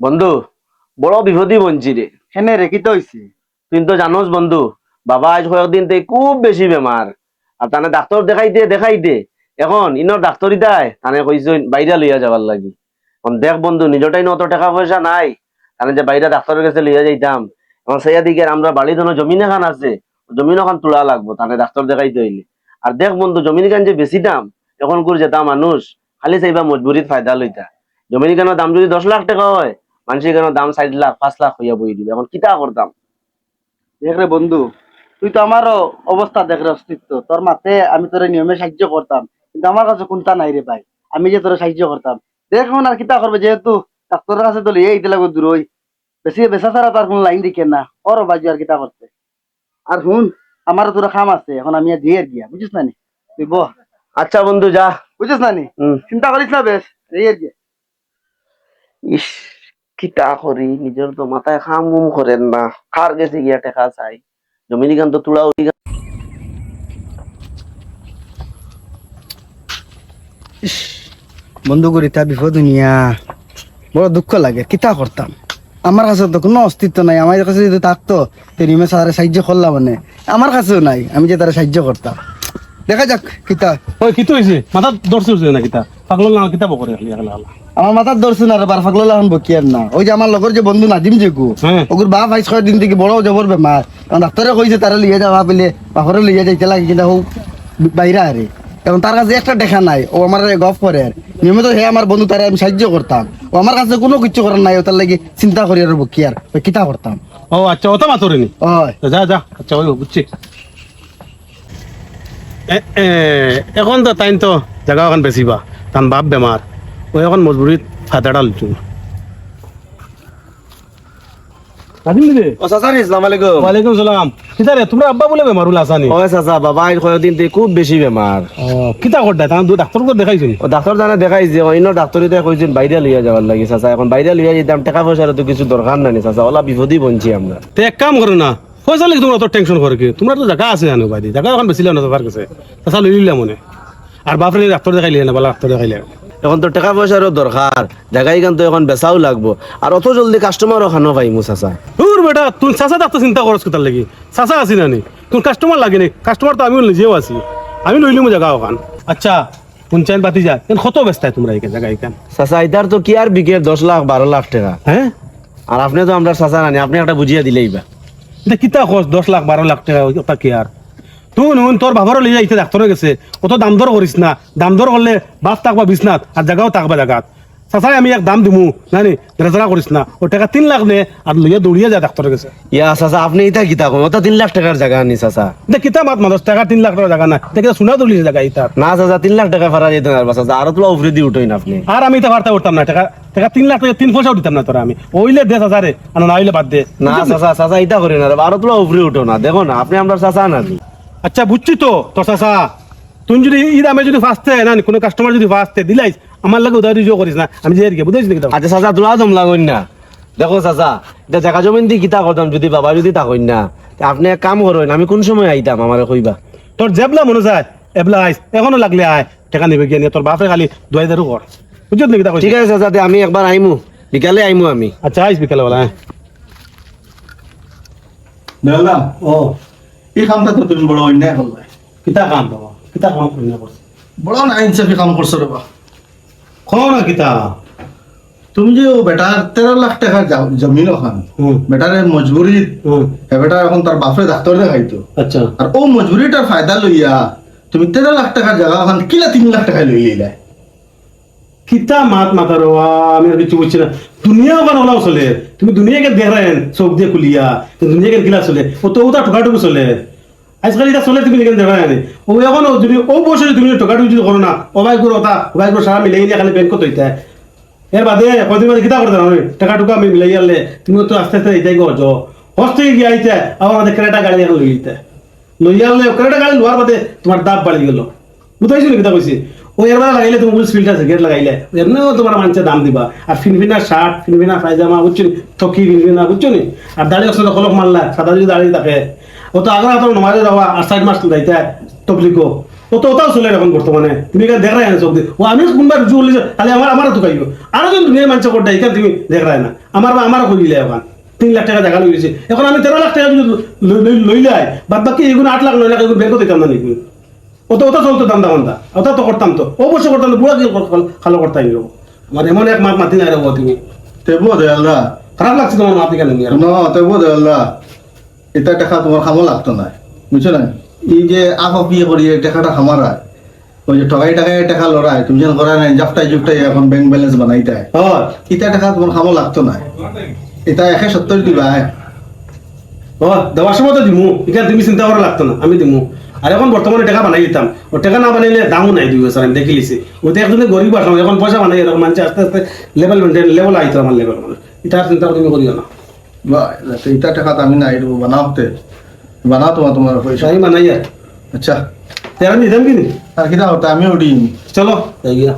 বন্ধু বড় বিপদই বঞ্চি রে। হেনে রে কি তো হইছে তুই তো জানোস বন্ধু বাবা আজ কয়েকদিন থেকে খুব বেশি বেমার আর তানে ডাক্তার দেখাই দে দেখাই দে। এখন ইনর ডাক্তারি দেয় তানে কইছে বাইরে লইয়া যাবার লাগি। এখন দেখ বন্ধু নিজটাই অত টাকা পয়সা নাই। তানে যে বাইরে ডাক্তারের কাছে লইয়া যাইতাম। এখন সেই দিকে আমরা বাড়ি ধরো জমিন এখান আছে জমিন এখন তোলা লাগবো তানে ডাক্তার দেখাইতে হইলে আর দেখ বন্ধু জমিন খান যে বেশি দাম এখন করে যেতা মানুষ খালি চাইবা মজবুরিত ফায়দা লইতা। জমিন খানের দাম যদি দশ লাখ টাকা হয় মানুষের কেন দাম চার লাখ পাঁচ লাখ হইয়া বই দিবে। এখন কিতা করতাম দেখ রে বন্ধু তুই তো আমারও অবস্থা দেখ রে অস্তিত্ব। তোর মাতে আমি তোর নিয়মে সাহায্য করতাম কিন্তু আমার কাছে কোনটা নাই রে ভাই। আমি যে তোর সাহায্য করতাম। দেখ আর কিতা করবে যেহেতু ডাক্তারের কাছে তো লিয়ে দিলে দূর হই। বেশি বেচা ছাড়া তার কোনো লাইন দিকে না। ওর বাজু আর কিতা করতে। আর শুন আমারও তোর খাম আছে এখন আমি আর দিয়ে দিয়া বুঝিস না নি? তুই বহ। আচ্ছা বন্ধু যা। বুঝিস না নি? চিন্তা করিস না বেশ দিয়ে গিয়া ইস। কিতা করি? নিজের তো মাথায় খাম মুম করেন না কার গেছে গিয়া টাকা চাই। জমিনি গান তো তুলা উড়ি গান বন্ধু করি তা বিপদ নিয়া বড় দুঃখ লাগে কিতা করতাম আমার কাছে তো কোনো অস্তিত্ব নাই। আমার কাছে যদি থাকতো তো রিমে সাহারে সাহায্য করলাম মানে। আমার কাছেও নাই। আমি যে তারা সাহায্য করতাম দেখা যাক কিতা ওই কিতো হইছে মাথা দর্শি হইছে না কিতা? পাগল না কিতা বকরে আমার মাথার দর্শন আর বার ফাগলো লাগান বকিয়ার না। ওই যে আমার লগর যে বন্ধু নাজিম যেগু হ্যাঁ। ওগুর বাপ আইস কয় দিন থেকে বড় জবর বেমার কারণ ডাক্তারে কইছে তারা লিয়ে যাওয়া পেলে বাপরে লিয়ে যাইতে লাগে কিন্তু হোক বাইরে আরে এখন তার কাছে একটা দেখা নাই ও আমার গফ করে আর নিয়মিত হে আমার বন্ধু তারা আমি সাহায্য করতাম ও আমার কাছে কোনো কিছু করার নাই ও তার লাগে চিন্তা করি আর বকিয়ার ওই কিতা করতাম ও আচ্ছা ওটা মাতরে নি যা যা আচ্ছা ওই বুঝছি এ এ, এখন তো তাইন তো জায়গা এখন বেশিবা তান বাপ বেমার ওই এখন মজবুরিত ফায়দাটা লুচু কাজিম দিদি? ও চাচা ইসলাম আলাইকুম। ওয়ালাইকুম সালাম। কিতা রে তোমরা আব্বা বলে বেমারুল আসানি ও চাচা বাবা আজ কয়েকদিন থেকে খুব বেশি বেমার ও কিতা ডাক্তার জানে দেখাইছে অন্য ডাক্তারিতে কইছেন বাইরে লইয়া যাবার লাগি চাচা এখন বাইরে লইয়া যেতাম টাকা পয়সার তো কিছু দরকার নাই চাচা ওলা বিপদই বঞ্চি আমরা। তে এক কাম করো না পয়সা লাগি তোমরা তো টেনশন করে কি? তোমরা তো জায়গা আছে জানো বাইরে জায়গা এখন বেশি না তোমার কাছে তাছাড়া লই লিলাম মনে। আর বাপরে ডাক্তার দেখাইলে না বলা ডাক্তার দেখাইলে এখন তো টাকা পয়সারও দরকার। জায়গায় কিন্তু এখন বেচাও লাগবো। আর অত জলদি কাস্টমারও খানো পাইমু চাচা? তোর বেটা তুই চাচা ডাক্তার চিন্তা করছ কোথার লাগি? চাচা আছি না নি? তোর কাস্টমার লাগে নি? কাস্টমার তো আমিও নিজেও আছি। আমি লইলি মো জায়গা ওখান। আচ্ছা পঞ্চায়েত বাতি যা এখন কত ব্যস্ত তোমরা এখানে জায়গা এখান? চাচা ইতার তো কি আর বিকের দশ লাখ বারো লাখ টাকা? হ্যাঁ? আর আপনি তো আমরা চাচা নানি আপনি একটা বুঝিয়া দিলেই বা। এটা কিতা খরচ দশ লাখ বারো লাখ টাকা ওটা কি আর? তুই নুন তোর বাবারও লিয়ে যাইতে ডাক্তারে গেছে। অত দাম দর করিস না। দাম দর করলে বাস থাকবা বিছনাথ আর জায়গাও থাকবা জায়গাত চাচাই আমি এক দাম দিমু। নানি রেজরা করিস না। ও টাকা তিন লাখ নে আর লইয়া দৌড়িয়ে যা ডাক্তারের কাছে ইয়া চাচা আপনি ইতা কিতা কোন ওটা তিন লাখ টাকার জায়গা আনি চাচা। এটা কিতা মাত মানুষ টাকা তিন লাখ টাকা জায়গা না দেখে শোনা দৌড়িয়ে জায়গা ইতার না চাচা তিন লাখ টাকা ফারা যেতে পারবা চাচা আরও তোলা উপরে দিয়ে উঠোই না আপনি। আর আমি এটা বার্তা করতাম না টাকা টাকা তিন লাখ টাকা তিন পয়সাও দিতাম না তোরা আমি। ওইলে দে আর না হইলে বাদ দে। না চাচা চাচা ইতা করি না আরও তোলা উপরে উঠো না দেখো না আপনি আমরা চাচা নানি। আচ্ছা বুঝছি তো তোর চাচা। তুই যদি ই দামে যদি ফাঁসতে না কোনো কাস্টমার যদি ফাঁসতে দিলাইস আমার লাগে উদয় দিও করিস না। আমি যে বুঝাইছি নাকি আচ্ছা চাচা তোলা দম লাগন না। দেখো চাচা এটা জায়গা জমিন দিয়ে কিতা করতাম যদি বাবা যদি তা তাকইন না আপনি এক কাম করেন আমি কোন সময় আইতাম আমার কইবা তোর জেবলা মনে যায়? এবলা আইস এখনও লাগলে আয়। টাকা নিবে গিয়ে তোর বাপে খালি দুই হাজারও কর বুঝছ নাকি তা ঠিক আছে চাচা আমি একবার আইমু বিকালে আইমু আমি। আচ্ছা আইস বিকালে বলা হ্যাঁ ও এই কামটা তো তুমি বড় অন্যায় করলে কিতা কাম বাবা কিতা কাম না বড় না ইনসাফি কাম করছ রে বা না কিতা তুমি যে ও বেটার তেরো লাখ টাকা জমিন ওখান বেটারে মজবুরি হুম হে বেটা এখন তার বাপরে ডাক্তার দেখাইতো আচ্ছা আর ও মজবুরিটার ফায়দা লইয়া তুমি তেরো লাখ টাকার জায়গা ওখান কিলা তিন লাখ টাকা লই লইলাই কিতা মাত মাতার আমি আর কিছু বুঝছি না। দুনিয়া ওখানে ওলাও চলে। তুমি দুনিয়াকে দেখেন চোখ দিয়ে খুলিয়া। দুনিয়াকে গিলা চলে। ও তো ওটা ঠোকাটুকু চলে। আজকাল এটা চলে তুমি যেখানে দেখা জানি ও এখন যদি ও বসে তুমি ঠোকাটুকু যদি করো না ভাই করো ওটা ভাই করো সারা মিলাই খালি ব্যাংক তৈতে এর বাদে কদিন বাদে কিতা করতে আমি টাকা টুকা আমি মিলাই আনলে তুমি তো আস্তে আস্তে এটাই করছ হস থেকে গিয়ে আইতে আবার আমাদের ক্রেটা গাড়ি এখন লই আইতে লই আনলে ক্রেটা গাড়ি লোয়ার বাদে তোমার দাব বাড়ি গেল। বুঝাইছো নাকি তা কইছি ও এর বাদে লাগাইলে তুমি বুঝ ফিল্টার গেট লাগাইলে। এমনিও তোমার মানুষের দাম দিবা। আর ফিনফিনা শার্ট ফিনফিনা পায়জামা, বুঝছ নি? থকি ফিনফিনা বুঝছ নি? আর দাড়ি অসলে কলক মারলা, সাদা যদি দাড়ি থাকে। ও তো আগরা তো নমাজে যাওয়া, আর সাইড মাস দাইতে তবলিকো। ও তো ওটাও চলে এখন বর্তমানে। তুমি এখানে দেখ রায় চোখ দিয়ে ও আমি কোনবার রুজু বলি খালি আমার আমারও তো খাইও আরও জন দুনিয়ার মানুষ করতে এখানে তুমি দেখ রায় না। আমার আমারও করিলে এখন? তিন লাখ টাকা জায়গা লইছে এখন আমি তেরো লাখ টাকা যদি লই- লই- লইলাই বাদ বাকি এগুলো আট লাখ নয় লাখ এগুলো ব্যাংকও দিতাম নাকি? ও তো ওটা চলতো দাম দাম ওটা তো করতাম তো। অবশ্যই করতাম তো বুড়া কি খালো করতাম গো আমার এমন এক মাত মাতি নাই রে বাবা তুমি তেবো দয়ালরা খারাপ লাগছে তোমার মাতি কেন ন তেবো এটা টাকা তোমার খামো লাগতো না বুঝছ না? এই যে আপ বিয়ে করি এই টাকাটা খামারায় ওই যে ঠগাই টাকায় টাকা লড়াই তুমি যেন করা নাই জাপটাই জুপটাই এখন ব্যাংক ব্যালেন্স বানাইতে হয়। টাকা তোমার খামো লাগতো না। এটা একে সত্তর দিবা হ্যাঁ দেওয়ার সময় তো দিমু এখানে তুমি চিন্তা করা লাগতো না আমি দিমু। আর এখন বর্তমানে টাকা বানাই দিতাম। ও টাকা না বানাইলে দামও নাই দুই বছর আমি দেখে লিছি ওতে একজনে গরিব আসলাম এখন পয়সা বানাই এরকম মানুষ আস্তে আস্তে লেভেল মেনটেন লেভেল আইতো আমার লেভেল মানে এটা আর চিন্তা তুমি করিও না। বা ইটা টাকা তো আমি নাই বানাওতে। বানাও তোমার তোমার পয়সা। আমি বানাই আচ্ছা। তেরা নিতাম কি নি? আর কিনা হতো আমিও দিম। চলো। গিয়া।